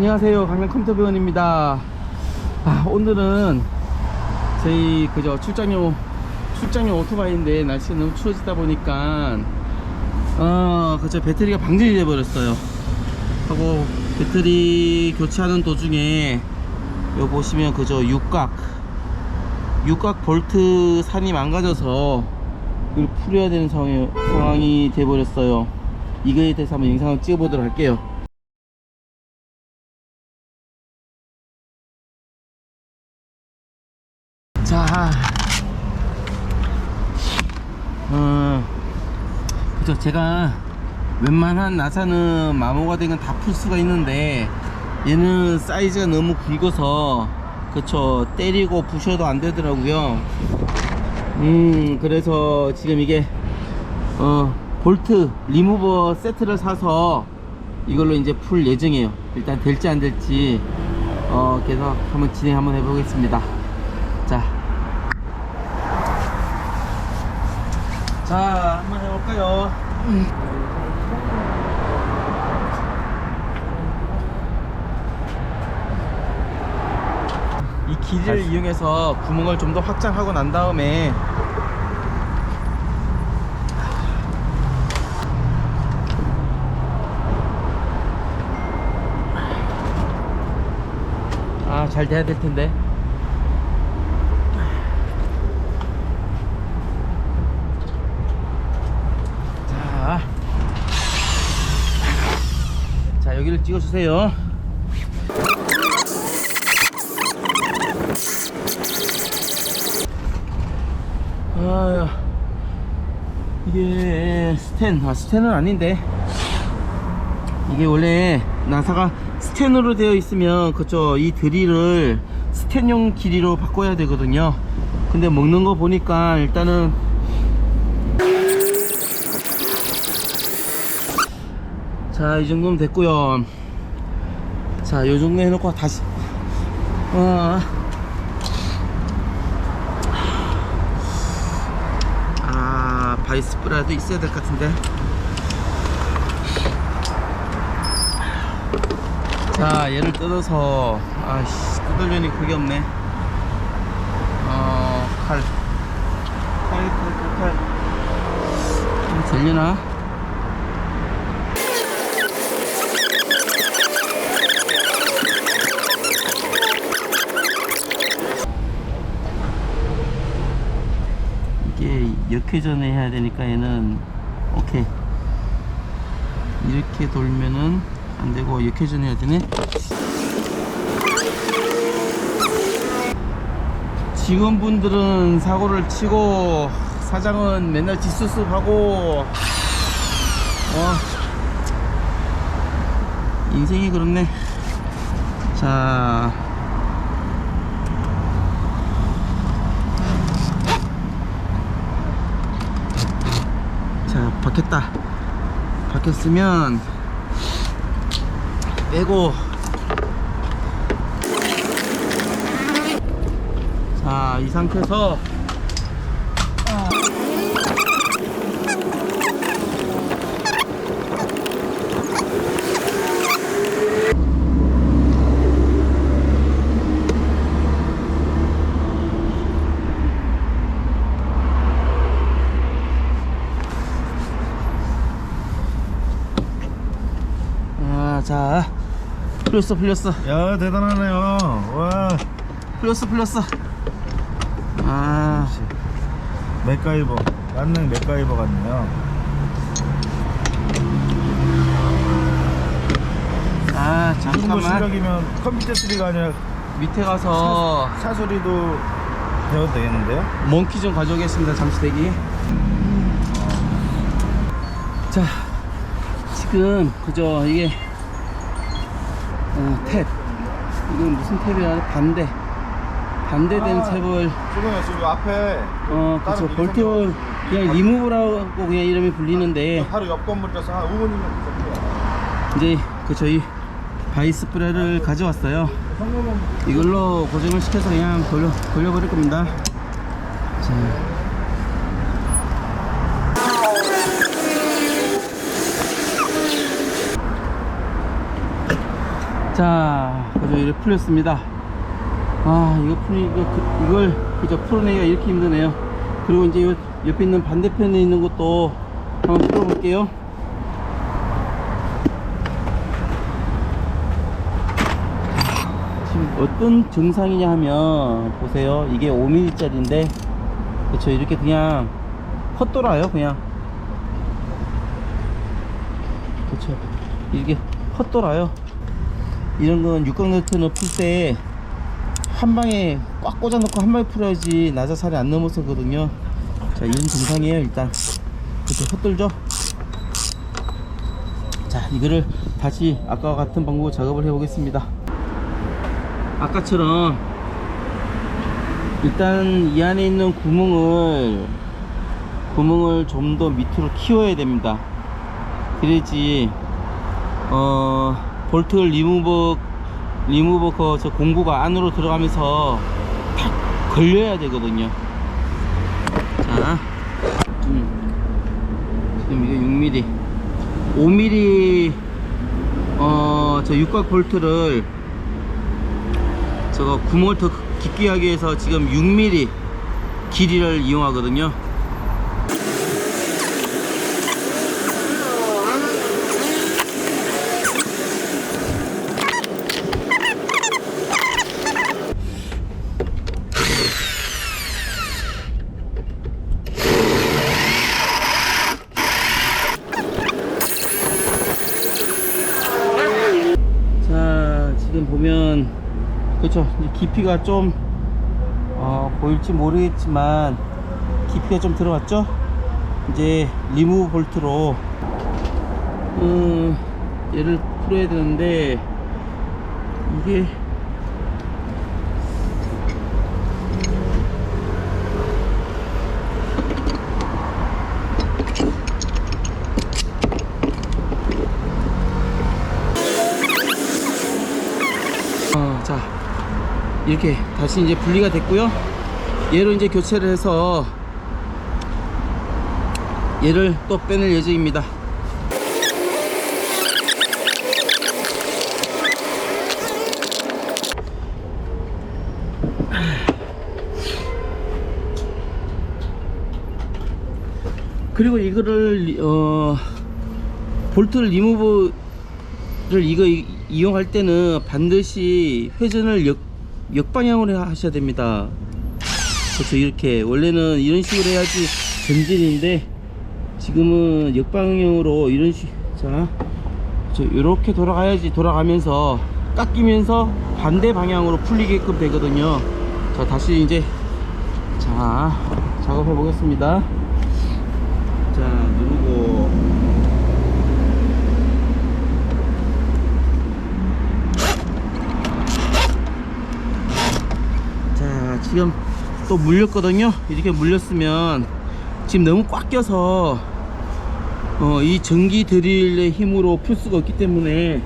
안녕하세요. 강남 컴퓨터병원입니다. 아, 오늘은 저희 그저 출장용 출장용 오토바이인데 날씨가 너무 추워지다 보니까 어 그저 배터리가 방전이 돼 버렸어요. 하고 배터리 교체하는 도중에 여기 보시면 그저 육각 육각 볼트 산이 망가져서 이걸 풀어야 되는 상황이, 상황이 돼 버렸어요. 이거에 대해서 한번 영상을 찍어 보도록 할게요 자, 어, 그죠. 제가 웬만한 나사는 마모가 된 건 다 풀 수가 있는데, 얘는 사이즈가 너무 굵어서, 그쵸. 때리고 부셔도 안 되더라고요. 음, 그래서 지금 이게, 어, 볼트 리무버 세트를 사서 이걸로 이제 풀 예정이에요. 일단 될지 안 될지, 어, 계속 한번 진행 한번 해보겠습니다. 자. 자, 한번 해볼까요? 이 길이를 이용해서 구멍을 좀 더 확장하고 난 다음에 아, 잘 돼야 될 텐데. 자, 자 여기를 찍어주세요. 아야, 이게 스텐, 아 스텐은 아닌데 이게 원래 나사가 스텐으로 되어 있으면 그쵸 이 드릴을 스텐용 길이로 바꿔야 되거든요. 근데 먹는 거 보니까 일단은 자, 이 정도면 됐고요. 자, 요 정도 해놓고 다시 어. 아, 바이스프라도 있어야 될 것 같은데. 자, 얘를 뜯어서 아씨, 뜯으려니 그게 없네. 어, 칼. 칼, 칼, 칼, 칼. 되려나? 이게 역회전을 해야 되니까 얘는 오케이. 이렇게 돌면은 안 되고 역회전 해야 되네. 직원분들은 사고를 치고 사장은 맨날 뒷수습하고 어 인생이 그렇네. 자 자 바뀌었다. 바뀌었으면 빼고. 자 이 상태에서 아 자 풀렸어 풀렸어. 야 대단하네요. 와. 풀렸어 풀렸어. 아. 맥가이버 만능 맥가이버 같네요. 아 이 정도 잠깐만. 실력이면 컴퓨터 소리가 아니라 밑에 가서 사소리도 배워도 되겠는데요? 몽키 좀 가져오겠습니다 잠시 대기. 자 지금 그저 이게 어, 탭. 이건 무슨 탭이야? 반대. 반대된 아. 탭을 지금 지금 앞에 어 그쵸. 볼트 그냥 리무브라고 그냥 이름이 불리는데. 바로 옆 건물에서 한 5분이면 있었고요. 이제 그 저희 바이스 프레를 가져왔어요. 이걸로 고정을 시켜서 그냥 돌려, 돌려버릴 겁니다. 자. 자, 그죠 이렇게 풀렸습니다. 아, 이거 풀 이거 그, 이걸 그저 풀어내기가 이렇게 힘드네요. 그리고 이제 요 옆에 있는 반대편에 있는 것도 한번 풀어볼게요. 지금 어떤 증상이냐 하면 보세요. 이게 5mm짜리인데 그렇죠 이렇게 그냥 헛돌아요 그냥 그렇죠 이게 헛돌아요 이런 건 육각 너트는 풀 때 한 방에 꽉 꽂아 놓고 한 방에 풀어야지 나자살이 안 넘어서거든요. 자 이런 증상이에요 일단. 그렇죠 헛돌죠? 자 이거를 다시 아까와 같은 방법으로 작업을 해 보겠습니다. 아까처럼 일단 이 안에 있는 구멍을 구멍을 좀 더 밑으로 키워야 됩니다. 그래야지 어 볼트 리무버 리무버 그저 공구가 안으로 들어가면서 탁 걸려야 되거든요. 자 음, 지금 이거 6mm 5mm 어 저 육각 볼트를 저거 구멍을 더 깊게 하기 위해서 지금 6mm 길이를 이용하거든요 자 지금 보면 그렇죠. 이제 깊이가 좀 어, 보일지 모르겠지만 깊이가 좀 들어갔죠? 이제 리무브 볼트로 음, 얘를 풀어야 되는데 이게 어, 자 이렇게 다시 이제 분리가 됐고요. 얘로 이제 교체를 해서 얘를 또 빼낼 예정입니다. 그리고 이거를 리- 어 볼트 리무브를 이거 이- 이용할 때는 반드시 회전을 역, 역방향으로 하셔야 됩니다. 그렇죠 이렇게 원래는 이런 식으로 해야지 전진인데 지금은 역방향으로 이런 식자 이렇게 돌아가야지 돌아가면서 깎이면서 반대 방향으로 풀리게끔 되거든요. 자 다시 이제 자 작업해 보겠습니다. 자 누르고 자 지금 또 물렸거든요. 이렇게 물렸으면 지금 너무 꽉 껴서 어, 이 전기 드릴의 힘으로 풀 수가 없기 때문에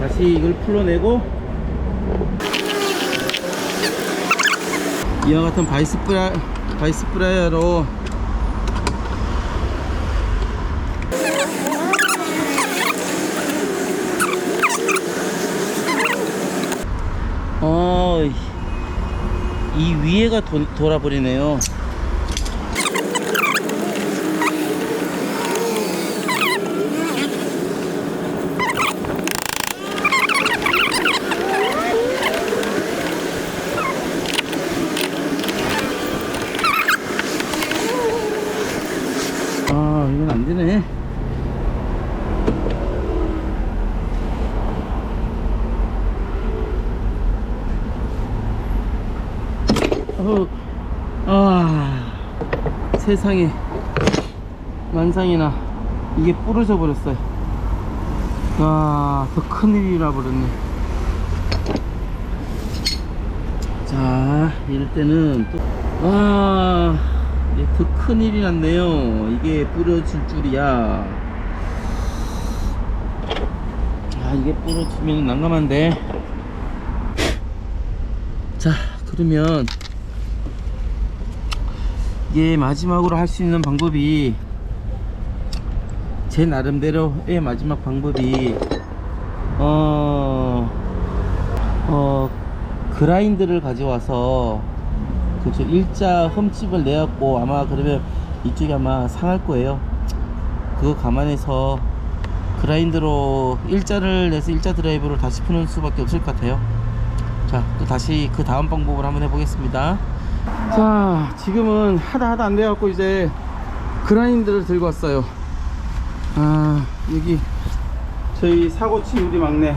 다시 이걸 풀어내고 이와 같은 바이스 프라 바이스 프라이어로 어, 이 위에가 도, 돌아버리네요. 아, 이건 안 되네. 어, 아, 세상에 만상이나 이게 부러져 버렸어요. 아, 더 큰일이라 버렸네. 자, 이럴 때는 또, 아, 이게 더 큰일이 났네요. 이게 부러질 줄이야. 아, 이게 부러지면 난감한데. 자, 그러면 이게 마지막으로 할 수 있는 방법이 제 나름대로의 마지막 방법이 어, 어, 그라인드를 가져와서 그쵸 일자 흠집을 내었고 아마 그러면 이쪽이 아마 상할 거예요. 그거 감안해서 그라인드로 일자를 내서 일자 드라이브를 다시 푸는 수밖에 없을 것 같아요. 자, 또 다시 그 다음 방법을 한번 해보겠습니다. 자, 지금은 하다 하다 안 돼갖고 이제 그라인드를 들고 왔어요. 아, 여기 저희 사고치 우리 막내.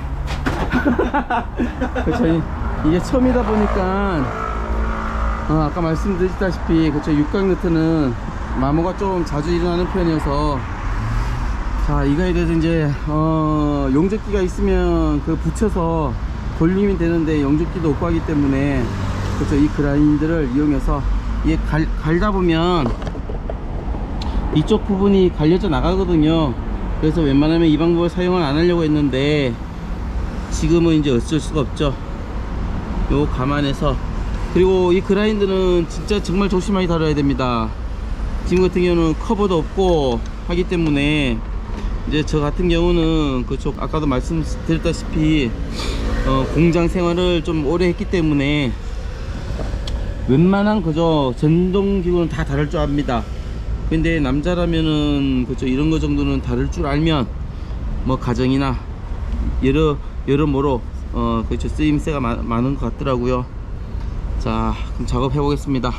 그 저희 이게 처음이다 보니까 어, 아까 말씀드렸다시피 그쵸 육각 너트는 마모가 좀 자주 일어나는 편이어서 자 이거에 대해서 이제 어, 용접기가 있으면 그 붙여서 돌리면 되는데 용접기도 없고 하기 때문에 그쵸 이 그라인드를 이용해서 이게 갈, 갈다 보면 이쪽 부분이 갈려져 나가거든요. 그래서 웬만하면 이 방법을 사용을 안 하려고 했는데 지금은 이제 어쩔 수가 없죠. 요 감안해서. 그리고 이 그라인드는 진짜 정말 조심하게 다뤄야 됩니다. 지금 같은 경우는 커버도 없고 하기 때문에 이제 저 같은 경우는 그쪽 아까도 말씀드렸다시피 어, 공장 생활을 좀 오래 했기 때문에 웬만한 그저 전동기구는 다 다룰 줄 압니다. 근데 남자라면은 그저 이런 거 정도는 다룰 줄 알면 뭐 가정이나 여러 여러모로 어 그렇죠 쓰임새가 많, 많은 것 같더라고요. 자 그럼 작업해 보겠습니다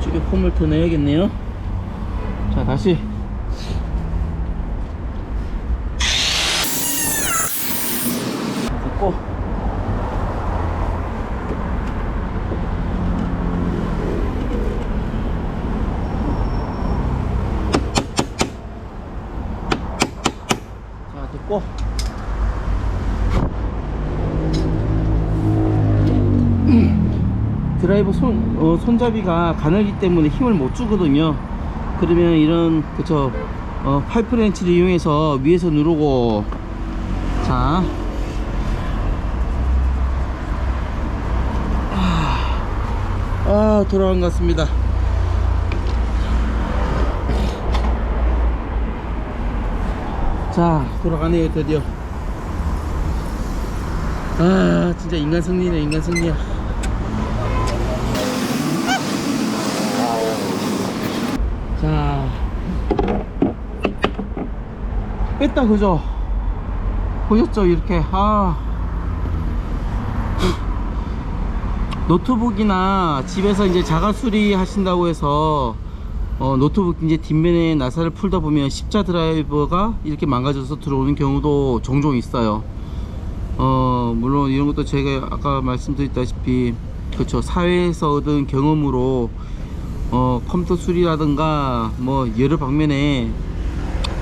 이쪽에 홈을 더 내야겠네요 자 다시 됐고 자 됐고. 드라이버 손, 어, 손잡이가 가늘기 때문에 힘을 못 주거든요. 그러면 이런 그쵸 어, 파이프 렌치를 이용해서 위에서 누르고 자. 아, 아 돌아간 것 같습니다 자 돌아가네 요 드디어. 아 진짜 인간 승리네 인간 승리야 자. 뺐다 그죠? 보셨죠 이렇게? 아. 노트북이나 집에서 이제 자가 수리 하신다고 해서 어, 노트북 이제 뒷면에 나사를 풀다 보면 십자 드라이버가 이렇게 망가져서 들어오는 경우도 종종 있어요. 어 물론 이런 것도 제가 아까 말씀드렸다시피 그쵸 사회에서 얻은 경험으로 어 컴퓨터 수리라든가 뭐 여러 방면에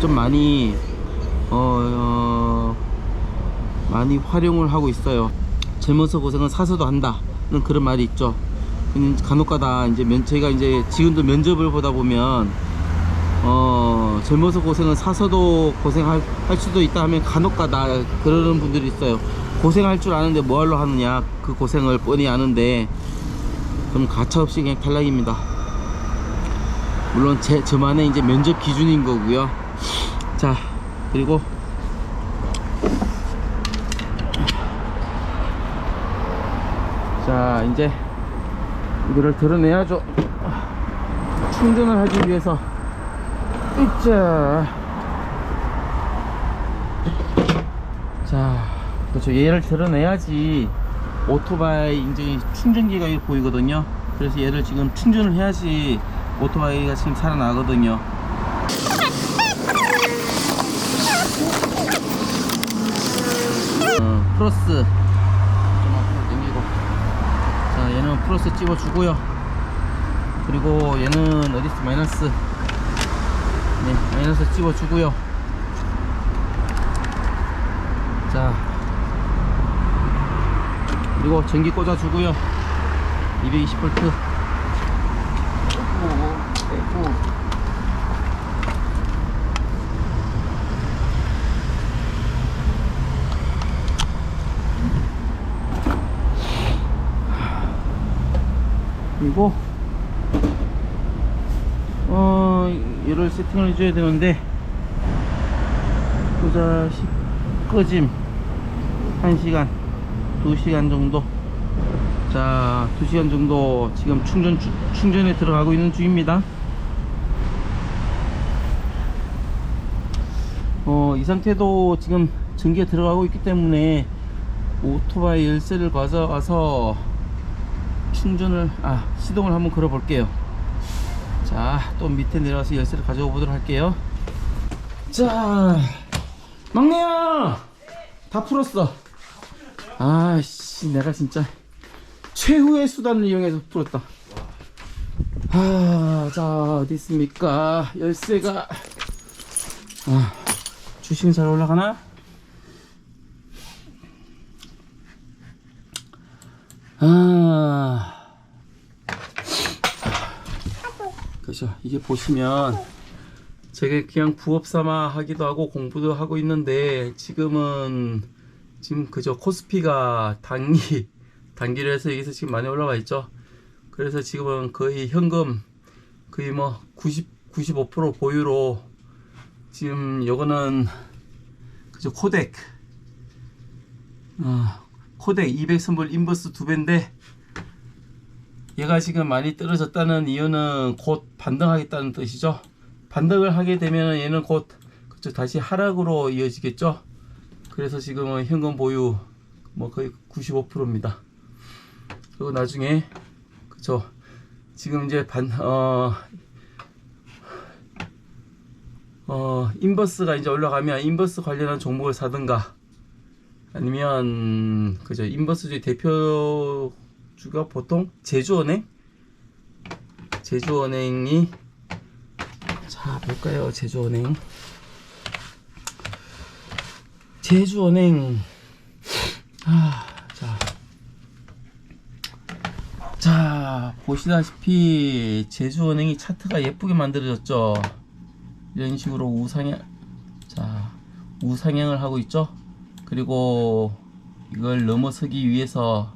좀 많이 어, 어 많이 활용을 하고 있어요. 젊어서 고생은 사서도 한다는 그런 말이 있죠. 음, 간혹가다 이제 면 저희가 이제 지금도 면접을 보다 보면 어 젊어서 고생은 사서도 고생할 할 수도 있다 하면 간혹가다 그러는 분들이 있어요. 고생할 줄 아는데 뭐하러 하느냐 그 고생을 뻔히 아는데 그럼 가차없이 그냥 탈락입니다. 물론 제 저만의 이제 면접 기준인 거고요. 자 그리고 자 이제 이거를 드러내야죠. 충전을 하기 위해서. 으쌰. 자 그렇죠. 얘를 드러내야지 오토바이 인증이 충전기가 보이거든요. 그래서 얘를 지금 충전을 해야지 오토바이가 지금 살아나거든요. 어, 플러스 좀 앞으로 당기고 자 얘는 플러스 찍어주고요. 그리고 얘는 어디서 마이너스. 네 마이너스 찍어주고요. 자. 그리고 전기 꽂아주고요. 220V 그리고 어 얘를 세팅을 해줘야 되는데 끄자식 꺼짐. 1시간 2시간 정도. 자 2시간 정도 지금 충전 주- 충전에 들어가고 있는 중입니다. 어, 이 상태도 지금 전기가 들어가고 있기 때문에 오토바이 열쇠를 가져와서 충전을 아 시동을 한번 걸어 볼게요. 자 또 밑에 내려가서 열쇠를 가져오 보도록 할게요. 자 막내야! 다 풀었어. 아씨 내가 진짜 최후의 수단을 이용해서 풀었다. 아자 어디 있습니까? 열쇠가. 아 주식은 잘 올라가나 아. 그죠. 이게 보시면 제가 그냥 부업 삼아 하기도 하고 공부도 하고 있는데 지금은 지금 그저 코스피가 단기 단기로 해서 여기서 지금 많이 올라가 있죠. 그래서 지금은 거의 현금 거의 뭐 90, 95% 보유로 지금 요거는 그저 코덱. 어, 코덱 200선불 인버스 두 배인데 얘가 지금 많이 떨어졌다는 이유는 곧 반등하겠다는 뜻이죠. 반등을 하게 되면 얘는 곧 그쵸, 다시 하락으로 이어지겠죠. 그래서 지금은 현금 보유 뭐 거의 95%입니다. 그리고 나중에 그쵸 지금 이제 반 어, 어 인버스가 이제 올라가면 인버스 관련한 종목을 사든가 아니면 그죠 인버스주의 대표주가 보통 제주은행? 제주은행이 자 볼까요? 제주은행. 제주은행. 아, 자, 자 보시다시피 제주은행이 차트가 예쁘게 만들어졌죠. 이런 식으로 우상향 자 우상향을 하고 있죠 그리고 이걸 넘어서기 위해서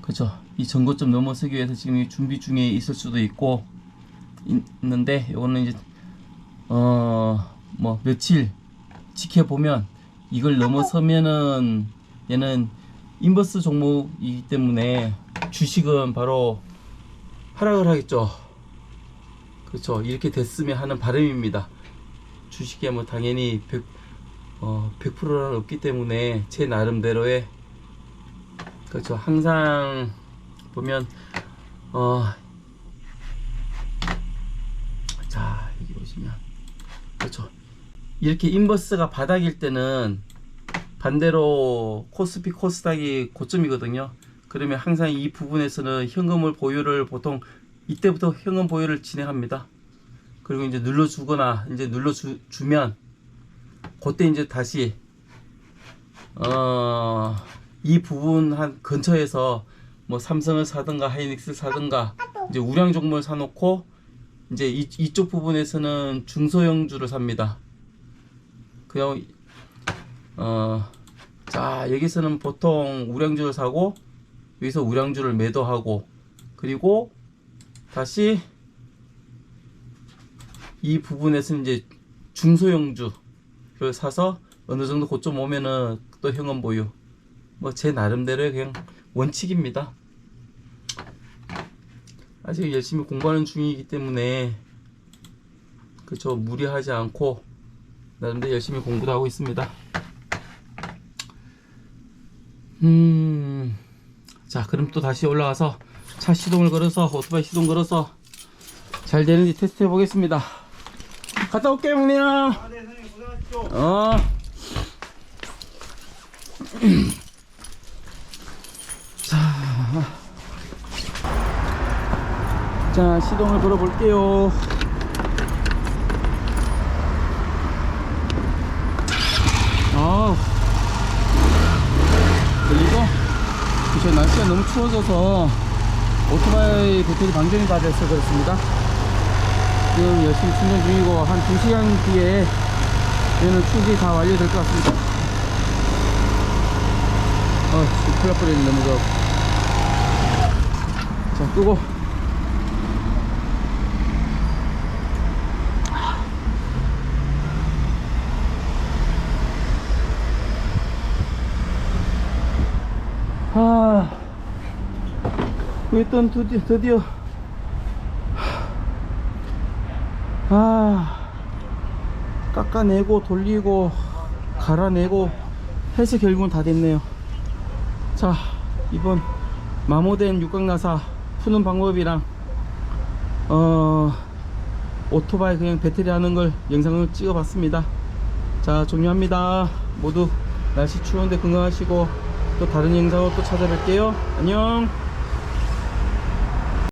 그죠? 이 전고점 넘어서기 위해서 지금 이 준비 중에 있을 수도 있고 있, 있는데 이거는 이제 어 뭐 며칠 지켜보면 이걸 넘어서면은 얘는 인버스 종목이기 때문에 주식은 바로 하락을 하겠죠. 그렇죠. 이렇게 됐으면 하는 바람입니다. 주식에 뭐 당연히 100, 어, 100%는 없기 때문에 제 나름대로의 그렇죠. 항상 보면 어, 자 여기 보시면. 그렇죠. 이렇게 인버스가 바닥일 때는 반대로 코스피 코스닥이 고점이거든요. 그러면 항상 이 부분에서는 현금을 보유를 보통 이때부터 현금 보유를 진행합니다. 그리고 이제 눌러 주거나 이제 눌러 주면 그때 이제 다시 어, 이 부분 한 근처에서 뭐 삼성을 사든가 하이닉스를 사든가 이제 우량 종목을 사놓고 이제 이, 이쪽 부분에서는 중소형주를 삽니다. 그냥 어, 자 여기서는 보통 우량주를 사고 여기서 우량주를 매도하고 그리고 다시 이 부분에서 이제 중소형주 를 사서 어느 정도 고점 오면은 또 현금 보유. 뭐 제 나름대로의 그냥 원칙입니다. 아직 열심히 공부하는 중이기 때문에 그저 무리하지 않고 나름대로 열심히 공부도 하고 있습니다. 음, 자 그럼 또 다시 올라가서 차 시동을 걸어서 오토바이 시동 걸어서 잘 되는지 테스트 해 보겠습니다. 갔다 올게 형님. 아, 네, 고생하십시오. 어. 자. 자 시동을 걸어 볼게요 아 그리고 저 날씨가 너무 추워져서 오토바이 배터리 방전이 다 돼서 그렇습니다 지금 열심히 충전 중이고 한 2시간 뒤에 얘는 충전이 다 완료될 것 같습니다. 아 큰일 날 뻔했네 너무 더워 자 끄고. 아 일단 드디어, 드디어. 아 깎아내고 돌리고 갈아내고 해서 결국은 다 됐네요. 자 이번 마모된 육각나사 푸는 방법이랑 어 오토바이 그냥 배터리 하는 걸 영상을 찍어 봤습니다. 자 종료합니다. 모두 날씨 추운데 건강하시고 또 다른 영상으로 또 찾아뵐게요. 안녕